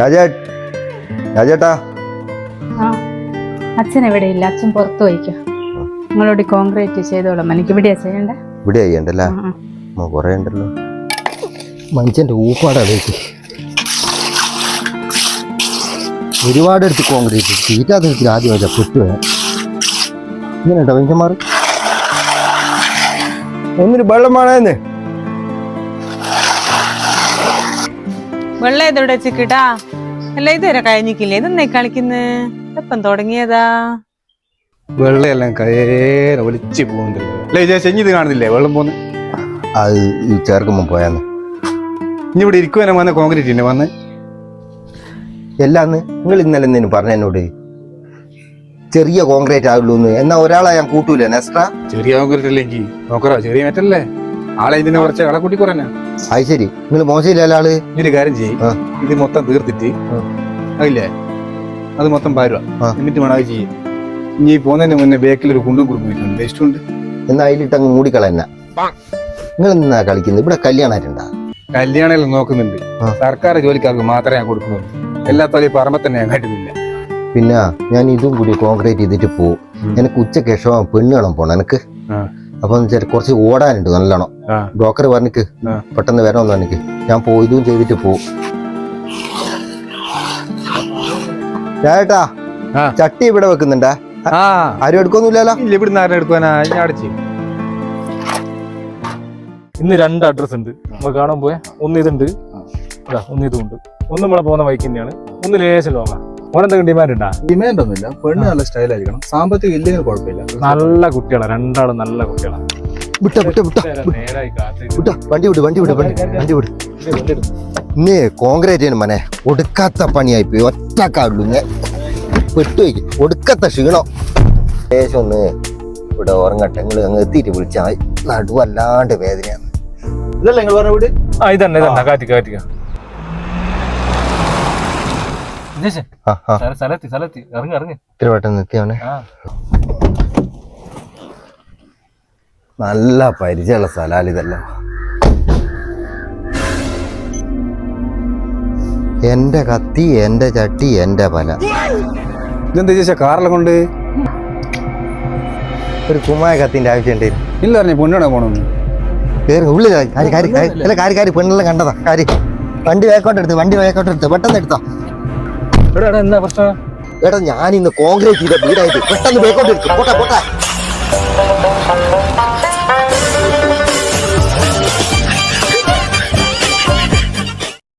രാജേ രാജേട്ടാ. ആ അച്ഛൻ എവിടെ ഇല്ല. അച്ഛൻ പുറത്തു പോയിക്കോ. നിങ്ങളോട് കോൺക്രീറ്റ് ചെയ്തോളാം. എനിക്ക് ഇവിടെയാ ചെയ്യണ്ടേ? ഇവിടെ ചെയ്യണ്ടല്ലേ. കുറേ ഉണ്ടല്ലോ. മനുഷ്യന്റെ ഊപ്പാടാ വെച്ച് ഒരുപാട് എടുത്ത് കോൺക്രീറ്റ് തീറ്റാത്ത എടുത്ത് ആദ്യം വെച്ചാൽ പെട്ടുപോയ ഇങ്ങനെ കേട്ടോ മനുഷ്യന്മാർ ഒന്നിന് വെള്ളം വേണേന്ന്. വെള്ളം ഇതെവിടെ വെച്ചിട്ടാ അല്ല ഇതുവരെ കഴിഞ്ഞിക്കില്ലേ? ഇതെന്നാ കളിക്കുന്നേ? എപ്പം തുടങ്ങിയതാ? വെള്ളയെല്ലാം കയറി ഒലിച്ച് പോകുന്നില്ല അല്ലേ ചേച്ചി ഇനി കാണുന്നില്ലേ? വെള്ളം പോന്ന്. അത് ഈ ചേർക്കുമ്പോൾ പോയാന്ന്. ഇനി ഇവിടെ ഇരിക്കുവാനെ വന്ന കോൺക്രീറ്റ് ഇന്നെ വന്ന്. എല്ലാന്ന് നിങ്ങൾ ഇന്നലെ എന്തിനു പറഞ്ഞ എന്നോട്? ചെറിയ കോൺക്രീറ്റ് ആവുള്ളൂ എന്ന് എന്നാ ഒരാളെ ഞാൻ കൂട്ടൂല നെസ്ട്രാ? ചെറിയ കോൺക്രീറ്റ് അല്ലെങ്കിൽ നോക്കറോ ചെറിയ മറ്റല്ലേ ആളെ ഇതിനെ കുറച്ച് കളക്കൂട്ടി കുറഞ്ഞ? അത് ശരി. നിങ്ങൾ മോശമില്ല ആൾ ഒരു കാര്യം ചെയ്യും. ഇത് മൊത്തം തീർത്തിട്ട്. അതില്ലേ? അത് മൊത്തം പാരുക. എന്നിട്ട് വേണം അത് ചെയ്യും. ഇനി പോകുന്നതിന് മുന്നേ ബേക്കിൽ ഒരു കുണ്ടും കുടുംബം വേസ്റ്റ് ഉണ്ട്. എന്നാ അതിലിട്ട് അങ്ങ് മൂടിക്കളന്നെ നിങ്ങൾ എന്നാ കളിക്കുന്നത്? ഇവിടെ കല്യാണമായിട്ടുണ്ടാ കല്യാണം നോക്കുന്നുണ്ട്. സർക്കാർ ജോലിക്കാർക്ക് മാത്രമേ ഞാൻ കൊടുക്കുന്നുള്ളൂ. എല്ലാ തൊലി പറമ്പ തന്നെ ഞാൻ കാട്ടുന്നില്ല പിന്നെ ഞാൻ ഇതും കൂടി കോൺക്രീറ്റ് ചെയ്തിട്ട് പോകും. എനിക്ക് ഉച്ചയ്ക്ക് ശേഷം പെണ്ണ് കാണാൻ പോണം. എനിക്ക്. അപ്പൊ കുറച്ച് ഓടാനുണ്ട് നല്ലോണം. ബ്രോക്കർ പറഞ്ഞിക്ക്. പെട്ടെന്ന് വരണമെന്ന് എനിക്ക് ഞാൻ പോയി ഇതും ചെയ്തിട്ട് പോവും. ചേട്ടാ ചട്ടി ഇവിടെ വെക്കുന്നുണ്ടേ. ആരും എടുക്കൊന്നുമില്ലല്ലോ? ഇല്ല ഇവിടുന്ന് ആരും എടുക്കാനാ ഞാൻ അടച്ചു. ഇന്ന് രണ്ട് അഡ്രസ് ഉണ്ട്. നമ്മൾ കാണാൻ പോയ. ഒന്ന് ഇതുണ്ട്. ഇതാ ഒന്ന് ഇതുണ്ട് ഒന്ന് നമ്മളെ പോകുന്ന ബൈക്ക് തന്നെയാണ്. ഒന്ന് ലേശം ലോങ്ങ ഓനെന്തെങ്കിലും ഡിമാൻഡ് ഉണ്ടാ ഡിമാൻഡ് ഒന്നുമില്ല പെണ്ണ് നല്ല സ്റ്റൈൽ ആയിരിക്കണം സാമ്പത്തികം ഇല്ലെങ്കിൽ കുഴപ്പമില്ല. നല്ല കുട്ടികളാ രണ്ടാളും നല്ല കുട്ടികളാ. വിട്ട വിട്ട വിട്ട. വിട്ട. വണ്ടി വിട് വണ്ടി വിട് വണ്ടി വണ്ടി വിട്. ഇന്നേ കോൺക്രീറ്റ് ചെയ്യണം മനെ. ഒടുക്കാത്ത പണിയായി പോയി. ഒറ്റക്കാവുള്ളൂ ഞാൻ പെട്ടുപോയി. ഒടുക്കാത്ത ക്ഷീണം. ശേഷം ഒന്ന് ഇവിടെ ഉറങ്ങട്ടെ. നിങ്ങൾ അങ്ങ് എത്തിയിട്ട് വിളിച്ചാൽ നടുവല്ലാണ്ട് വേദനയാണ്. ഇതല്ലേ നിങ്ങൾ പറഞ്ഞ വീട്? ആ ഇതന്നെ ഇതന്നെ. കാറ്റിക്ക കാറ്റിക്ക ആ ആ സ്ഥലത്തി സ്ഥലത്തി. ഇറങ്ങി ഇറങ്ങി. ഇത്ര പെട്ടെന്ന് എത്തിയാവനെ നല്ല പരിചയമുള്ള സ്ഥലമാണ് ഇതെല്ലാം. എന്റെ കത്തി എന്റെ ചട്ടി എന്റെ പല. ഇതെന്താ ചേച്ചാ കാറിലെ കൊണ്ട്? ഒരു കുമായ കത്തിന്റെ ആവശ്യമുണ്ട്. ഇല്ല പറഞ്ഞു പൊണ്ണാണോ പോണെന്ന് കേറി ഉള്ളിൽ കാരി കാരി കാരി അല്ല കാരി കാരി പെണ്ണെല്ലാം കണ്ടതാ. കാരി വണ്ടി വേക്കോട്ടെടുത്ത് വണ്ടി വേക്കോട്ടെടുത്ത് പെട്ടെന്ന് എടുത്തോ? എടാ എന്താ പ്രശ്നം? എടാ ഞാൻ ഇന്ന് കോൺക്രീറ്റ് ചെയ്ത വീടായിട്ട് പെട്ടെന്ന് വേക്കോട്ടെടുത്തു പോട്ടെ പോട്ടെ.